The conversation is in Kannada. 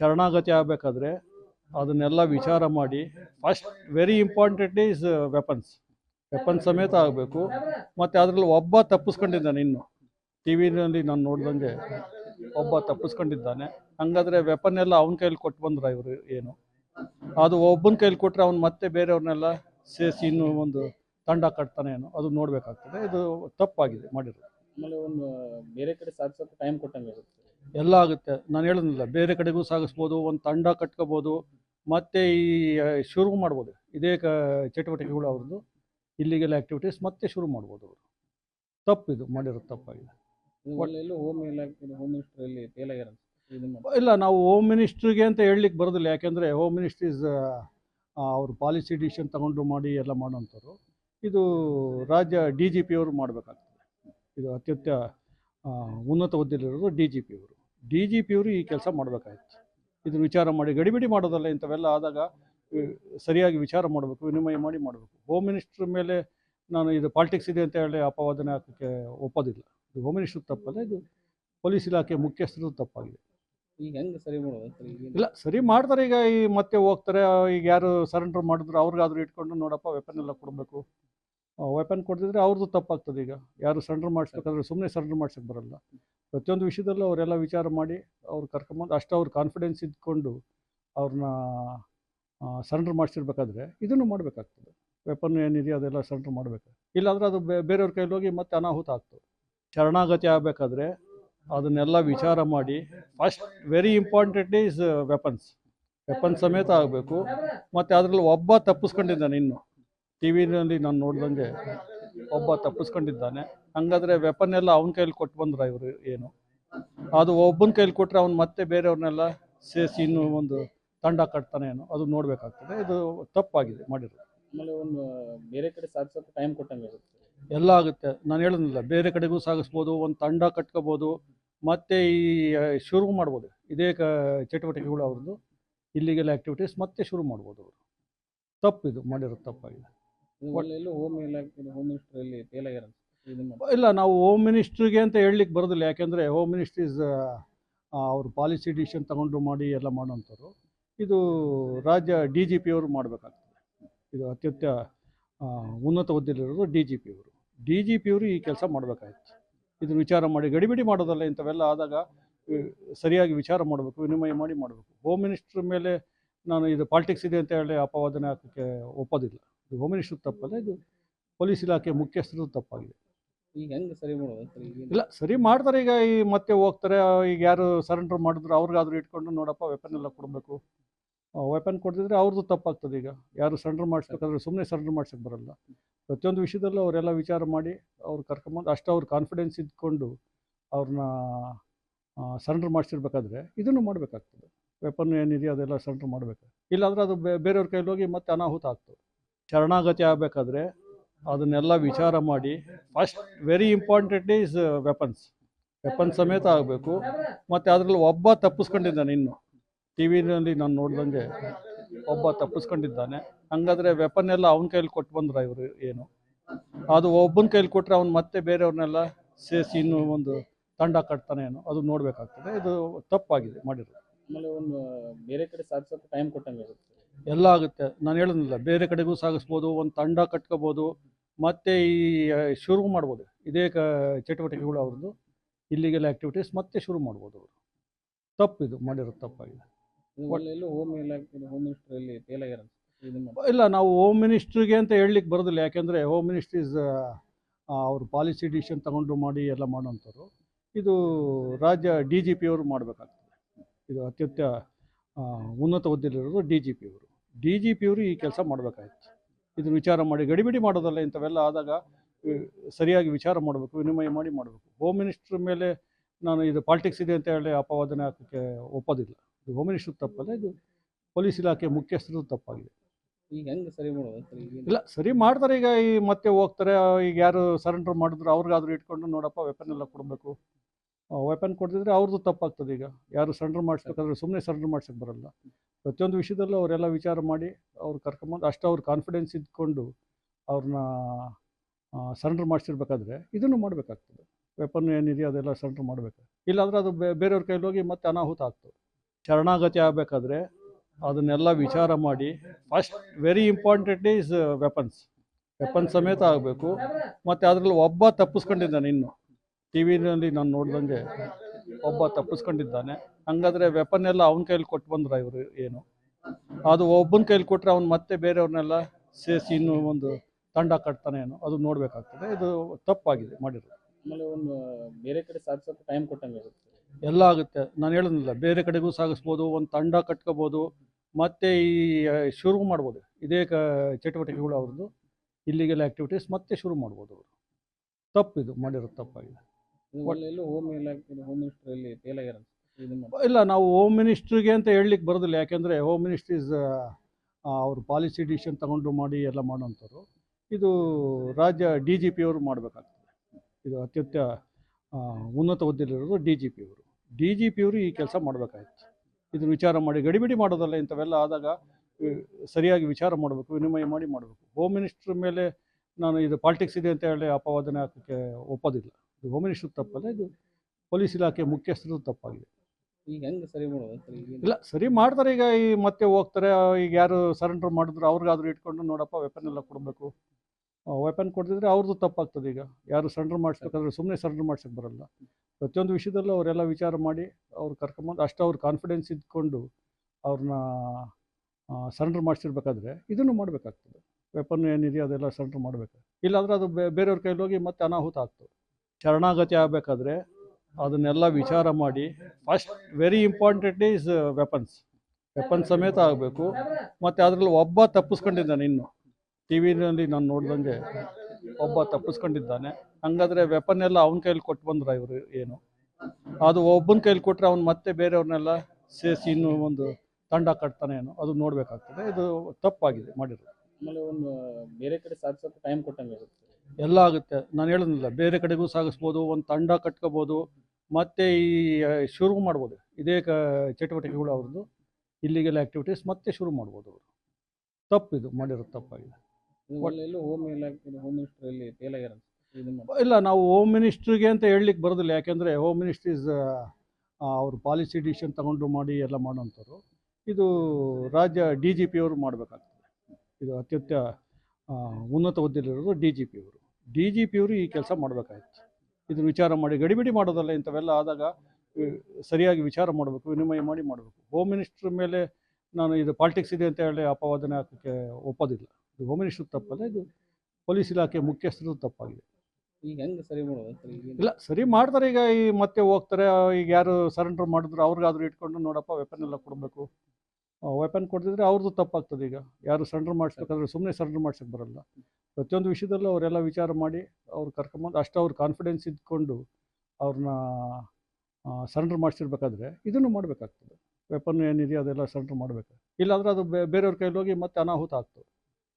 ಶರಣಾಗತಿ ಆಗಬೇಕಾದ್ರೆ ಅದನ್ನೆಲ್ಲ ವಿಚಾರ ಮಾಡಿ. First very important is weapons weapon ಸಮೇತ ಆಗಬೇಕು. ಮತ್ತು ಅದರಲ್ಲಿ ಒಬ್ಬ ತಪ್ಪಿಸ್ಕೊಂಡಿದ್ದಾನೆ ಇನ್ನು. ಟಿ ವಿನಲ್ಲಿ ನಾನು ನೋಡ್ದಂಗೆ ಒಬ್ಬ ತಪ್ಪಿಸ್ಕೊಂಡಿದ್ದಾನೆ. ಹಂಗಾದ್ರೆ ವೆಪನ್ ಎಲ್ಲ ಅವನ ಕೈಲಿ ಕೊಟ್ಟು ಬಂದ್ರ ಇವರು ಏನು? ಅದು ಒಬ್ಬನ ಕೈಲಿ ಕೊಟ್ಟರೆ ಅವ್ನು ಮತ್ತೆ ಬೇರೆಯವ್ರನ್ನೆಲ್ಲ ಸೇರಿಸಿ ಇನ್ನೂ ಒಂದು ತಂಡ ಕಟ್ತಾನೆ ಏನೋ. ಅದು ನೋಡಬೇಕಾಗ್ತದೆ. ಇದು ತಪ್ಪಾಗಿದೆ ಮಾಡಿರೋದು. ಆಮೇಲೆ ಒಂದು, ಬೇರೆ ಕಡೆ ಸಾಧಿಸೋಕೆ ಟೈಮ್ ಕೊಟ್ಟಂಗೆ ಎಲ್ಲ ಆಗುತ್ತೆ. ನಾನು ಹೇಳೋದಿಲ್ಲ ಬೇರೆ ಕಡೆಗೂ ಸಾಗಿಸ್ಬೋದು ಒಂದು ತಂಡ ಕಟ್ಕೋಬೋದು ಮತ್ತು ಈ ಶುರು ಮಾಡ್ಬೋದು. ಇದೇ ಕ ಚಟುವಟಿಕೆಗಳು ಅವ್ರದ್ದು. ಇಲ್ಲಿಗೆಲ್ಲ ಆ್ಯಕ್ಟಿವಿಟೀಸ್ ಮತ್ತೆ ಶುರು ಮಾಡ್ಬೋದು ಅವರು. ತಪ್ಪಿದು ಮಾಡಿರೋದು ತಪ್ಪಾಗಿದೆ. ಹೋಮ್ ಹೋಮ್ ಇಲ್ಲ ನಾವು ಹೋಮ್ ಮಿನಿಸ್ಟ್ರಿಗೆ ಅಂತ ಹೇಳಲಿಕ್ಕೆ ಬರೋದಿಲ್ಲ. ಯಾಕೆಂದರೆ ಹೋಮ್ ಮಿನಿಸ್ಟ್ರೀಸ್ ಅವರು ಪಾಲಿಸಿ ಡಿಸಿಷನ್ ತಗೊಂಡು ಮಾಡಿ ಎಲ್ಲ ಮಾಡೋಂಥವ್ರು. ಇದು ರಾಜ್ಯ ಡಿ ಜಿ ಪಿಯವರು ಮಾಡಬೇಕಾಗ್ತದೆ. ಇದು ಅತ್ಯಂತ ಉನ್ನತ ಹುದ್ದೆಯಲ್ಲಿರೋದು ಡಿ ಜಿ ಪಿ ಅವರು ಡಿ ಜಿ ಪಿ ಅವರು ಈ ಕೆಲಸ ಮಾಡಬೇಕಾಗಿತ್ತು ಇದನ್ನು ವಿಚಾರ ಮಾಡಿ ಗಡಿಬಿಡಿ ಮಾಡೋದಲ್ಲ ಇಂಥವೆಲ್ಲ ಆದಾಗ ಸರಿಯಾಗಿ ವಿಚಾರ ಮಾಡಬೇಕು ವಿನಿಮಯ ಮಾಡಿ ಮಾಡಬೇಕು. ಹೋಮ್ ಮಿನಿಸ್ಟ್ರ್ ಮೇಲೆ ನಾನು ಇದು ಪಾಲಿಟಿಕ್ಸ್ ಇದೆ ಅಂತ ಹೇಳಿ ಅಪವಾದನೆ ಹಾಕೋಕ್ಕೆ ಒಪ್ಪೋದಿಲ್ಲ. ಇದು ಹೋಮ್ ಮಿನಿಸ್ಟ್ರ್ ತಪ್ಪಲ್ಲ ಇದು ಪೊಲೀಸ್ ಇಲಾಖೆ ಮುಖ್ಯಸ್ಥರು ತಪ್ಪಾಗಿದೆ. ಈಗ ಹೆಂಗೆ ಸರಿ ಮಾಡೋದು ಇಲ್ಲ ಸರಿ ಮಾಡ್ತಾರೆ ಈಗ ಈ ಮತ್ತೆ ಹೋಗ್ತಾರೆ ಈಗ ಯಾರು ಸರೆಂಡರ್ ಮಾಡಿದ್ರು ಅವ್ರಿಗಾದ್ರೂ ಇಟ್ಕೊಂಡು ನೋಡಪ್ಪ ವೆಪನ್ ಎಲ್ಲ ಕೊಡಬೇಕು. ವೆಪನ್ ಕೊಡ್ತಿದ್ರೆ ಅವ್ರದ್ದು ತಪ್ಪಾಗ್ತದೆ ಈಗ. ಯಾರು ಸರೆಂಡರ್ ಮಾಡಿಸ್ಬೇಕಾದ್ರೆ ಸುಮ್ಮನೆ ಸರೆಂಡರ್ ಮಾಡ್ಸಕ್ಕೆ ಬರಲ್ಲ. ಪ್ರತಿಯೊಂದು ವಿಷಯದಲ್ಲೂ ಅವರೆಲ್ಲ ವಿಚಾರ ಮಾಡಿ ಅವ್ರು ಕರ್ಕೊಂಬಂದು ಅಷ್ಟು ಅವ್ರ ಕಾನ್ಫಿಡೆನ್ಸ್ ಇದ್ಕೊಂಡು ಅವ್ರನ್ನ ಸರೆಂಡರ್ ಮಾಡಿಸಿರ್ಬೇಕಾದ್ರೆ ಇದನ್ನು ಮಾಡಬೇಕಾಗ್ತದೆ. ವೆಪನ್ ಏನಿದೆಯೋ ಅದೆಲ್ಲ ಸರೆಂಡರ್ ಮಾಡಬೇಕು. ಇಲ್ಲಾಂದ್ರೆ ಅದು ಬೇರೆಯವ್ರ ಕೈಲಿ ಹೋಗಿ ಮತ್ತೆ ಅನಾಹುತ ಆಗ್ತದೆ. ಶರಣಾಗತಿ ಆಗಬೇಕಾದ್ರೆ ಅದನ್ನೆಲ್ಲ ವಿಚಾರ ಮಾಡಿ first very important is weapons weapon ಸಮೇತ ಆಗಬೇಕು. ಮತ್ತು ಅದರಲ್ಲಿ ಒಬ್ಬ ತಪ್ಪಿಸ್ಕೊಂಡಿದ್ದಾನೆ ಇನ್ನು. ಟಿ ವಿನಲ್ಲಿ ನಾನು ನೋಡ್ದಂಗೆ ಒಬ್ಬ ತಪ್ಪಿಸ್ಕೊಂಡಿದ್ದಾನೆ. ಹಂಗಾದ್ರೆ ವೆಪನ್ ಎಲ್ಲ ಅವನ ಕೈಲಿ ಕೊಟ್ಟು ಬಂದ್ರ ಇವರು ಏನು? ಅದು ಒಬ್ಬನ ಕೈಲಿ ಕೊಟ್ರೆ ಅವ್ನು ಮತ್ತೆ ಬೇರೆಯವ್ರನ್ನೆಲ್ಲ ಸೇರಿಸಿ ಇನ್ನು ಒಂದು ತಂಡ ಕಟ್ತಾನೆ ಏನೋ ಅದು ನೋಡ್ಬೇಕಾಗ್ತದೆ. ಇದು ತಪ್ಪಾಗಿದೆ ಮಾಡಿರೋದು. ಆಮೇಲೆ ಒಂದು ಬೇರೆ ಕಡೆ ಸಾಗಿಸೋಕೆ ಟೈಮ್ ಕೊಟ್ಟಂಗೆ ಎಲ್ಲ ಆಗುತ್ತೆ. ನಾನು ಹೇಳಿದ್ನಲ್ಲ ಬೇರೆ ಕಡೆಗೂ ಸಾಗಿಸ್ಬೋದು ಒಂದು ತಂಡ ಕಟ್ಕೋಬೋದು ಮತ್ತೆ ಈ ಶುರು ಮಾಡ್ಬೋದು. ಇದೇ ಕ ಚಟುವಟಿಕೆಗಳು ಅವ್ರದ್ದು. ಇಲ್ಲಿಗೆಲ್ಲ ಆ್ಯಕ್ಟಿವಿಟೀಸ್ ಮತ್ತೆ ಶುರು ಮಾಡ್ಬೋದು ಅವರು. ತಪ್ಪಿದು ಮಾಡಿರೋದು ತಪ್ಪಾಗಿದೆ. ಹೋಮ್ ಇಲಾಖೆ ಹೋಮ್ ಮಿನಿಸ್ಟ್ರಲ್ಲಿ ಫೇಲ್ ಆಗ್ಯಾರ ಮಾಡಿ ಇಲ್ಲ, ನಾವು ಹೋಮ್ ಮಿನಿಸ್ಟ್ರಿಗೆ ಅಂತ ಹೇಳಲಿಕ್ಕೆ ಬರೋದಿಲ್ಲ. ಯಾಕೆಂದರೆ ಹೋಮ್ ಮಿನಿಸ್ಟ್ರೀಸ್ ಅವರು ಪಾಲಿಸಿ ಡಿಸಿಷನ್ ತಗೊಂಡು ಮಾಡಿ ಎಲ್ಲ ಮಾಡೋಂಥವ್ರು ಇದು ರಾಜ್ಯ ಡಿ ಜಿ ಪಿ ಅವರು ಮಾಡಬೇಕಾಗ್ತದೆ. ಇದು ಅತ್ಯಂತ ಉನ್ನತ ಹುದ್ದೆಯಲ್ಲಿರೋದು ಡಿ ಜಿ ಪಿ ಅವರು ಡಿ ಜಿ ಪಿ ಅವರು ಈ ಕೆಲಸ ಮಾಡಬೇಕಾಗಿತ್ತು ಇದನ್ನು ವಿಚಾರ ಮಾಡಿ, ಗಡಿಬಿಡಿ ಮಾಡೋದಲ್ಲ, ಇಂಥವೆಲ್ಲ ಆದಾಗ ಸರಿಯಾಗಿ ವಿಚಾರ ಮಾಡಬೇಕು, ವಿನಿಮಯ ಮಾಡಿ ಮಾಡಬೇಕು. ಹೋಮ್ ಮಿನಿಸ್ಟ್ರ್ ಮೇಲೆ ನಾನು ಇದು ಪಾಲಿಟಿಕ್ಸ್ ಇದೆ ಅಂತ ಹೇಳಿ ಅಪವಾದನೆ ಹಾಕೋಕ್ಕೆ ಒಪ್ಪೋದಿಲ್ಲ. ಇದು ಹೋಮ್ ಮಿನಿಸ್ಟ್ರ್ ತಪ್ಪಲ್ಲ, ಇದು ಪೊಲೀಸ್ ಇಲಾಖೆ ಮುಖ್ಯಸ್ಥರು ತಪ್ಪಾಗಿದೆ. ಈಗ ಹೆಂಗ್ ಸರಿ ಮಾಡೋದು ಇಲ್ಲ, ಸರಿ ಮಾಡ್ತಾರೆ. ಈಗ ಈ ಮತ್ತೆ ಹೋಗ್ತಾರೆ. ಈಗ ಯಾರು ಸರೆಂಡರ್ ಮಾಡಿದ್ರು, ಅವ್ರಿಗಾದ್ರೂ ಇಟ್ಕೊಂಡು ನೋಡಪ್ಪ ವೆಪನ್ ಎಲ್ಲ ಕೊಡಬೇಕು. ವೆಪನ್ ಕೊಡ್ತಿದ್ರೆ ಅವ್ರದ್ದು ತಪ್ಪಾಗ್ತದೆ ಈಗ. ಯಾರು ಸರೆಂಡರ್ ಮಾಡಿಸ್ಬೇಕಾದ್ರೆ ಸುಮ್ಮನೆ ಸರೆಂಡರ್ ಮಾಡ್ಸಕ್ಕೆ ಬರಲ್ಲ. ಪ್ರತಿಯೊಂದು ವಿಷಯದಲ್ಲೂ ಅವರೆಲ್ಲ ವಿಚಾರ ಮಾಡಿ, ಅವ್ರು ಕರ್ಕೊಂಬಂದು, ಅಷ್ಟು ಅವ್ರ ಕಾನ್ಫಿಡೆನ್ಸ್ ಇದ್ಕೊಂಡು ಅವ್ರನ್ನ ಸರೆಂಡರ್ ಮಾಡಿಸಿರ್ಬೇಕಾದ್ರೆ ಇದನ್ನು ಮಾಡಬೇಕಾಗ್ತದೆ. ವೆಪನ್ ಏನಿದೆಯೋ ಅದೆಲ್ಲ ಸರೆಂಡರ್ ಮಾಡಬೇಕು ಇಲ್ಲಾಂದ್ರೆ ಅದು ಬೇರೆಯವ್ರ ಕೈಲಿ ಹೋಗಿ ಮತ್ತೆ ಅನಾಹುತ ಆಗ್ತದೆ. ಶರಣಾಗತಿ ಆಗಬೇಕಾದ್ರೆ ಅದನ್ನೆಲ್ಲ ವಿಚಾರ ಮಾಡಿ. First very important is weapons weapon ಸಮೇತ ಆಗಬೇಕು. ಮತ್ತು ಅದರಲ್ಲಿ ಒಬ್ಬ ತಪ್ಪಿಸ್ಕೊಂಡಿದ್ದಾನೆ ಇನ್ನು. ಟಿ ವಿನಲ್ಲಿ ನಾನು ನೋಡ್ದಂಗೆ ಒಬ್ಬ ತಪ್ಪಿಸ್ಕೊಂಡಿದ್ದಾನೆ. ಹಂಗಾದ್ರೆ ವೆಪನ್ ಎಲ್ಲ ಅವನ ಕೈಲಿ ಕೊಟ್ಟು ಬಂದ್ರೆ ಇವರು ಏನು? ಅದು ಒಬ್ಬನ ಕೈಲಿ ಕೊಟ್ಟರೆ ಅವ್ನು ಮತ್ತೆ ಬೇರೆಯವ್ರನ್ನೆಲ್ಲ ಸೇರಿಸಿ ಇನ್ನೂ ಒಂದು ತಂಡ ಕಟ್ತಾನೆ ಏನೋ? ಅದು ನೋಡಬೇಕಾಗ್ತದೆ. ಇದು ತಪ್ಪಾಗಿದೆ ಮಾಡಿರೋದು. ಆಮೇಲೆ ಒಂದು ಬೇರೆ ಕಡೆ ಸಾಧಿಸೋಕೆ ಟೈಮ್ ಕೊಟ್ಟಂಗೆ ಆಗುತ್ತೆ. ಎಲ್ಲ ಆಗುತ್ತೆ. ನಾನು ಹೇಳಿದ್ನಲ್ಲ ಬೇರೆ ಕಡೆಗೂ ಸಾಗಿಸ್ಬೋದು ಒಂದು ತಂಡ ಕಟ್ಕೋಬೋದು ಮತ್ತು ಈ ಶುರು ಮಾಡ್ಬೋದು. ಇದೇ ಕ ಚಟುವಟಿಕೆಗಳು ಅವ್ರದ್ದು. ಇಲ್ಲಿಗೆಲ್ಲ ಆ್ಯಕ್ಟಿವಿಟೀಸ್ ಮತ್ತೆ ಶುರು ಮಾಡ್ಬೋದು ಅವರು. ತಪ್ಪಿದು ಮಾಡಿರೋದು ತಪ್ಪಾಗಿದೆ. ಇದು ಹೋಮ್ ಇಲಾಖೆ ಹೋಮ್ ಮಿನಿಸ್ಟ್ರಲ್ಲಿ ಫೇಲ್. ಇದು ಇಲ್ಲ ನಾವು ಹೋಮ್ ಮಿನಿಸ್ಟ್ರಿಗೆ ಅಂತ ಹೇಳಲಿಕ್ಕೆ ಬರೋದಿಲ್ಲ. ಯಾಕೆಂದರೆ ಹೋಮ್ ಮಿನಿಸ್ಟ್ರೀಸ್ ಅವರು ಪಾಲಿಸಿ ಡಿಸಿಷನ್ ತಗೊಂಡು ಮಾಡಿ ಎಲ್ಲ ಮಾಡೋಂಥವ್ರು ಇದು ರಾಜ್ಯ ಡಿ ಜಿ ಪಿಯವರು ಮಾಡಬೇಕಾಗ್ತದೆ. ಇದು ಅತ್ಯಂತ ಉನ್ನತ ಹುದ್ದೆಯಲ್ಲಿರೋದು ಡಿ ಜಿ ಪಿ ಅವರು ಡಿ ಜಿ ಪಿಯವರು ಈ ಕೆಲಸ ಮಾಡಬೇಕಾಗಿತ್ತು ಇದನ್ನು ವಿಚಾರ ಮಾಡಿ ಗಡಿಬಿಡಿ ಮಾಡೋದಲ್ಲ ಇಂಥವೆಲ್ಲ ಆದಾಗ ಸರಿಯಾಗಿ ವಿಚಾರ ಮಾಡಬೇಕು ವಿನಿಮಯ ಮಾಡಿ ಮಾಡಬೇಕು. ಹೋಮ್ ಮಿನಿಸ್ಟ್ರ್ ಮೇಲೆ ನಾನು ಇದು ಪಾಲಿಟಿಕ್ಸ್ ಇದೆ ಅಂತ ಹೇಳಿ ಅಪವಾದನೆ ಹಾಕೋಕ್ಕೆ ಒಪ್ಪೋದಿಲ್ಲ. ಇದು ಹೋಮ್ ಮಿನಿಸ್ಟ್ರ್ ತಪ್ಪಲ್ಲ ಇದು ಪೊಲೀಸ್ ಇಲಾಖೆ ಮುಖ್ಯಸ್ಥರು ತಪ್ಪಾಗಿದೆ. ಈಗ ಹೆಂಗೆ ಸರಿ ಮಾಡೋದು ಇಲ್ಲ ಸರಿ ಮಾಡ್ತಾರೆ ಈಗ ಈ ಮತ್ತೆ ಹೋಗ್ತಾರೆ ಈಗ ಯಾರು ಸರೆಂಡರ್ ಮಾಡಿದ್ರು ಅವ್ರಿಗಾದ್ರೂ ಇಟ್ಕೊಂಡು ನೋಡಪ್ಪ ವೆಪನ್ ಎಲ್ಲ ಕೊಡಬೇಕು. ವೆಪನ್ ಕೊಡ್ತಿದ್ರೆ ಅವ್ರದ್ದು ತಪ್ಪಾಗ್ತದೆ ಈಗ. ಯಾರು ಸರೆಂಡರ್ ಮಾಡಿಸ್ಬೇಕಾದ್ರೆ ಸುಮ್ಮನೆ ಸರೆಂಡರ್ ಮಾಡ್ಸಕ್ಕೆ ಬರಲ್ಲ. ಪ್ರತಿಯೊಂದು ವಿಷಯದಲ್ಲೂ ಅವರೆಲ್ಲ ವಿಚಾರ ಮಾಡಿ ಅವ್ರು ಕರ್ಕೊಂಬಂದು, ಅಷ್ಟು ಅವ್ರ ಕಾನ್ಫಿಡೆನ್ಸ್ ಇದ್ಕೊಂಡು ಅವ್ರನ್ನ ಸರೆಂಡರ್ ಮಾಡಿಸಿರ್ಬೇಕಾದ್ರೆ ಇದನ್ನು ಮಾಡಬೇಕಾಗ್ತದೆ. ವೆಪನ್ ಏನಿದೆಯೋ ಅದೆಲ್ಲ ಸರೆಂಡರ್ ಮಾಡಬೇಕು. ಇಲ್ಲಾಂದ್ರೆ ಅದು ಬೇರೆಯವ್ರ ಕೈಲಿ ಹೋಗಿ ಮತ್ತೆ ಅನಾಹುತ ಆಗ್ತದೆ. ಶರಣಾಗತಿ ಆಗಬೇಕಾದ್ರೆ ಅದನ್ನೆಲ್ಲ ವಿಚಾರ ಮಾಡಿ first very important is weapons weapon ಸಮೇತ ಆಗಬೇಕು. ಮತ್ತು ಅದರಲ್ಲಿ ಒಬ್ಬ ತಪ್ಪಿಸ್ಕೊಂಡಿದ್ದಾನೆ ಇನ್ನು. ಟಿ ವಿನಲ್ಲಿ ನಾನು ನೋಡ್ದಂಗೆ ಒಬ್ಬ ತಪ್ಪಿಸ್ಕೊಂಡಿದ್ದಾನೆ. ಹಂಗಾದ್ರೆ ವೆಪನ್ ಎಲ್ಲ ಅವನ ಕೈಲಿ ಕೊಟ್ಟು ಬಂದ್ರ ಇವರು ಏನು? ಅದು ಒಬ್ಬನ ಕೈಲಿ ಕೊಟ್ಟರೆ ಅವ್ನು ಮತ್ತೆ ಬೇರೆಯವ್ರನ್ನೆಲ್ಲ ಸೇರಿಸಿ ಇನ್ನೂ ಒಂದು ತಂಡ ಕಟ್ತಾನೆ ಏನೋ ಅದು ನೋಡಬೇಕಾಗ್ತದೆ. ಇದು ತಪ್ಪಾಗಿದೆ ಮಾಡಿರೋದು. ಆಮೇಲೆ ಒಂದು ಬೇರೆ ಕಡೆ ಸಾಗಿಸೋಕೆ ಟೈಮ್ ಕೊಟ್ಟಂಗೆ ಎಲ್ಲ ಆಗುತ್ತೆ. ನಾನು ಹೇಳೋದಿಲ್ಲ ಬೇರೆ ಕಡೆಗೂ ಸಾಗಿಸ್ಬೋದು ಒಂದು ತಂಡ ಕಟ್ಕೋಬೋದು ಮತ್ತೆ ಈ ಶುರು ಮಾಡ್ಬೋದು. ಇದೇ ಕ ಚಟುವಟಿಕೆಗಳು ಅವ್ರದ್ದು ಇಲ್ಲಿಗೆಲ್ಲ ಆ್ಯಕ್ಟಿವಿಟೀಸ್ ಮತ್ತೆ ಶುರು ಮಾಡ್ಬೋದು ಅವರು. ತಪ್ಪಿದು ಮಾಡಿರೋದು ತಪ್ಪಾಗಿದೆ. ಎಲ್ಲೋ ಹೋಮ್ ಇಲಾಖೆ ಹೋಮ್ ಮಿನಿಸ್ಟ್ರಲ್ಲಿ ಫೇಲ್ ಆಗ್ಯಾರ ಇಲ್ಲ ನಾವು ಹೋಮ್ ಮಿನಿಸ್ಟ್ರಿಗೆ ಅಂತ ಹೇಳಲಿಕ್ಕೆ ಬರೋದಿಲ್ಲ. ಯಾಕೆಂದರೆ ಹೋಮ್ ಮಿನಿಸ್ಟ್ರೀಸ್ ಅವರು ಪಾಲಿಸಿ ಡಿಸಿಷನ್ ತಗೊಂಡು ಮಾಡಿ ಎಲ್ಲ ಮಾಡೋಂಥವ್ರು ಇದು ರಾಜ್ಯ ಡಿ ಜಿ ಪಿ ಅವರು ಮಾಡಬೇಕಾಗ್ತದೆ. ಇದು ಅತ್ಯಂತ ಉನ್ನತ ಹುದ್ದೆಯಲ್ಲಿರೋದು ಡಿ ಜಿ ಪಿಯವರು ಡಿ ಜಿ ಪಿಯವರು ಈ ಕೆಲಸ ಮಾಡಬೇಕಾಗಿತ್ತು ಇದನ್ನು ವಿಚಾರ ಮಾಡಿ ಗಡಿಬಿಡಿ ಮಾಡೋದಲ್ಲ ಇಂಥವೆಲ್ಲ ಆದಾಗ ಸರಿಯಾಗಿ ವಿಚಾರ ಮಾಡಬೇಕು ವಿನಿಮಯ ಮಾಡಿ ಮಾಡಬೇಕು. ಹೋಮ್ ಮಿನಿಸ್ಟ್ರ್ ಮೇಲೆ ನಾನು ಇದು ಪಾಲಿಟಿಕ್ಸ್ ಇದೆ ಅಂತ ಹೇಳಿ ಅಪವಾದನೆ ಹಾಕೋಕ್ಕೆ ಒಪ್ಪೋದಿಲ್ಲ. ಇದು ಹೋಮ್ ಮಿನಿಸ್ಟರ್ ತಪ್ಪಲ್ಲ ಇದು ಪೊಲೀಸ್ ಇಲಾಖೆ ಮುಖ್ಯಸ್ಥರದ್ದು ತಪ್ಪಾಗಿದೆ. ಈಗ ಹೆಂಗೆ ಸರಿ ಮಾಡೋದು ಸರ್ ಈಗ? ಇಲ್ಲ ಸರಿ ಮಾಡ್ತಾರೆ ಈಗ ಈ ಮತ್ತೆ ಹೋಗ್ತಾರೆ ಈಗ ಯಾರು ಸರೆಂಡರ್ ಮಾಡಿದ್ರು ಅವ್ರಿಗಾದ್ರೂ ಇಟ್ಕೊಂಡು ನೋಡಪ್ಪ ವೆಪನ್ ಎಲ್ಲ ಕೊಡಬೇಕು. ವೆಪನ್ ಕೊಡ್ತಿದ್ರೆ ಅವ್ರದ್ದು ತಪ್ಪಾಗ್ತದೆ ಈಗ. ಯಾರು ಸರೆಂಡರ್ ಮಾಡಿಸ್ಬೇಕಾದ್ರೆ ಸುಮ್ಮನೆ ಸರೆಂಡರ್ ಮಾಡ್ಸೋಕ್ಕೆ ಬರಲ್ಲ. ಪ್ರತಿಯೊಂದು ವಿಷಯದಲ್ಲೂ ಅವರೆಲ್ಲ ವಿಚಾರ ಮಾಡಿ ಅವ್ರು ಕರ್ಕೊಂಬಂದು ಅಷ್ಟು ಅವ್ರ ಕಾನ್ಫಿಡೆನ್ಸ್ ಇದ್ಕೊಂಡು ಅವ್ರನ್ನ ಸರೆಂಡರ್ ಮಾಡಿಸಿರ್ಬೇಕಾದ್ರೆ ಇದನ್ನು ಮಾಡಬೇಕಾಗ್ತದೆ. ವೆಪನ್ ಏನಿದೆ ಅದೆಲ್ಲ ಸರೆಂಡರ್ ಮಾಡಬೇಕು ಇಲ್ಲಾಂದ್ರೆ ಅದು ಬೇರೆಯವ್ರ ಕೈಲಿ ಹೋಗಿ ಮತ್ತೆ ಅನಾಹುತ ಆಗ್ತದೆ. ಶರಣಾಗತಿ ಆಗಬೇಕಾದ್ರೆ ಅದನ್ನೆಲ್ಲ ವಿಚಾರ ಮಾಡಿ. First very important is weapons weapon ಸಮೇತ ಆಗಬೇಕು. ಮತ್ತು ಅದರಲ್ಲಿ ಒಬ್ಬ ತಪ್ಪಿಸ್ಕೊಂಡಿದ್ದಾನೆ ಇನ್ನು. ಟಿ ವಿನಲ್ಲಿ ನಾನು ನೋಡ್ದಂಗೆ ಒಬ್ಬ ತಪ್ಪಿಸ್ಕೊಂಡಿದ್ದಾನೆ. ಹಂಗಾದ್ರೆ ವೆಪನ್ ಎಲ್ಲ ಅವನ ಕೈಲಿ ಕೊಟ್ಟು ಬಂದ್ರ ಇವರು ಏನು? ಅದು ಒಬ್ಬನ ಕೈಲಿ ಕೊಟ್ಟರೆ ಅವ್ನು ಮತ್ತೆ ಬೇರೆಯವ್ರನ್ನೆಲ್ಲ ಸೇರಿಸಿ ಇನ್ನೂ ಒಂದು ತಂಡ ಕಟ್ತಾನೆ ಏನೋ? ಅದು ನೋಡಬೇಕಾಗ್ತದೆ. ಇದು ತಪ್ಪಾಗಿದೆ, ಮಾಡಿರೋದು. ಆಮೇಲೆ ಒಂದು ಬೇರೆ ಕಡೆ ಸಾಧಿಸೋಕೆ ಟೈಮ್ ಕೊಟ್ಟಂಗೆ ಎಲ್ಲ ಆಗುತ್ತೆ. ನಾನು ಹೇಳೋದಿಲ್ಲ ಬೇರೆ ಕಡೆಗೂ ಸಾಗಿಸ್ಬೋದು ಒಂದು ತಂಡ ಕಟ್ಕೋಬೋದು ಮತ್ತು ಈ ಶುರು ಮಾಡ್ಬೋದು. ಇದೇ ಕ ಚಟುವಟಿಕೆಗಳು ಅವ್ರದ್ದು. ಇಲ್ಲಿಗೆಲ್ಲ ಆ್ಯಕ್ಟಿವಿಟೀಸ್ ಮತ್ತೆ ಶುರು ಮಾಡ್ಬೋದು ಅವರು. ತಪ್ಪಿದು ಮಾಡಿರೋದು ತಪ್ಪಾಗಿದೆ. ಹೋಮ್ ಇಲಾಖೆ ಹೋಮ್ ಮಿನಿಸ್ಟ್ರಲ್ಲಿ ಫೇಲ್ ಇಲ್ಲ ನಾವು ಹೋಮ್ ಮಿನಿಸ್ಟ್ರಿಗೆ ಅಂತ ಹೇಳಲಿಕ್ಕೆ ಬರೋದಿಲ್ಲ. ಯಾಕೆಂದರೆ ಹೋಮ್ ಮಿನಿಸ್ಟ್ರೀಸ್ ಅವರು ಪಾಲಿಸಿ ಡಿಸಿಷನ್ ತಗೊಂಡು ಮಾಡಿ ಎಲ್ಲ ಮಾಡೋಂಥವ್ರು. ಇದು ರಾಜ್ಯ ಡಿ ಜಿ ಪಿಯವರು ಮಾಡಬೇಕಾಗ್ತದೆ. ಇದು ಅತ್ಯಂತ ಆ, ಉನ್ನತ ಹುದ್ದೆಯಲ್ಲಿರೋದು ಡಿ ಜಿ ಪಿ ಅವರು ಡಿ ಜಿ ಪಿ ಅವರು ಈ ಕೆಲಸ ಮಾಡಬೇಕಾಗಿತ್ತು ಇದನ್ನು ವಿಚಾರ ಮಾಡಿ ಗಡಿಬಿಡಿ ಮಾಡೋದಲ್ಲ ಇಂಥವೆಲ್ಲ ಆದಾಗ ಸರಿಯಾಗಿ ವಿಚಾರ ಮಾಡಬೇಕು ವಿನಿಮಯ ಮಾಡಿ ಮಾಡಬೇಕು. ಹೋಮ್ ಮಿನಿಸ್ಟ್ರ್ ಮೇಲೆ ನಾನು ಇದು ಪಾಲಿಟಿಕ್ಸ್ ಇದೆ ಅಂತ ಹೇಳಿ ಅಪವಾದನೆ ಹಾಕೋಕ್ಕೆ ಒಪ್ಪೋದಿಲ್ಲ. ಇದು ಹೋಮ್ ಮಿನಿಸ್ಟ್ರ್ ತಪ್ಪಲ್ಲ ಇದು ಪೊಲೀಸ್ ಇಲಾಖೆ ಮುಖ್ಯಸ್ಥರು ತಪ್ಪಾಗಿದೆ. ಈಗ ಹೆಂಗೆ ಸರಿ ಮಾಡೋದು ಇಲ್ಲ ಸರಿ ಮಾಡ್ತಾರೆ ಈಗ ಈ ಮತ್ತೆ ಹೋಗ್ತಾರೆ ಈಗ ಯಾರು ಸರೆಂಡರ್ ಮಾಡಿದ್ರು ಅವ್ರಿಗಾದ್ರೂ ಇಟ್ಕೊಂಡು ನೋಡಪ್ಪ ವೆಪನ್ ಎಲ್ಲ ಕೊಡಬೇಕು. ವೆಪನ್ ಕೊಡ್ತಿದ್ರೆ ಅವ್ರದ್ದು ತಪ್ಪಾಗ್ತದೆ ಈಗ. ಯಾರು ಸರೆಂಡರ್ ಮಾಡಿಸ್ಬೇಕಾದ್ರೆ ಸುಮ್ಮನೆ ಸರೆಂಡರ್ ಮಾಡ್ಸಕ್ಕೆ ಬರಲ್ಲ. ಪ್ರತಿಯೊಂದು ವಿಷಯದಲ್ಲೂ ಅವರೆಲ್ಲ ವಿಚಾರ ಮಾಡಿ ಅವ್ರು ಕರ್ಕೊಂಬಂದು ಅಷ್ಟು ಅವ್ರ ಕಾನ್ಫಿಡೆನ್ಸ್ ಇದ್ಕೊಂಡು ಅವ್ರನ್ನ ಸರೆಂಡರ್ ಮಾಡಿಸಿರ್ಬೇಕಾದ್ರೆ ಇದನ್ನು ಮಾಡಬೇಕಾಗ್ತದೆ. ವೆಪನ್ ಏನಿದೆಯೋ ಅದೆಲ್ಲ ಸರೆಂಡರ್ ಮಾಡಬೇಕು ಇಲ್ಲಾಂದ್ರೆ ಅದು ಬೇರೆಯವ್ರ ಕೈಲಿ ಹೋಗಿ ಮತ್ತೆ ಅನಾಹುತ ಆಗ್ತದೆ.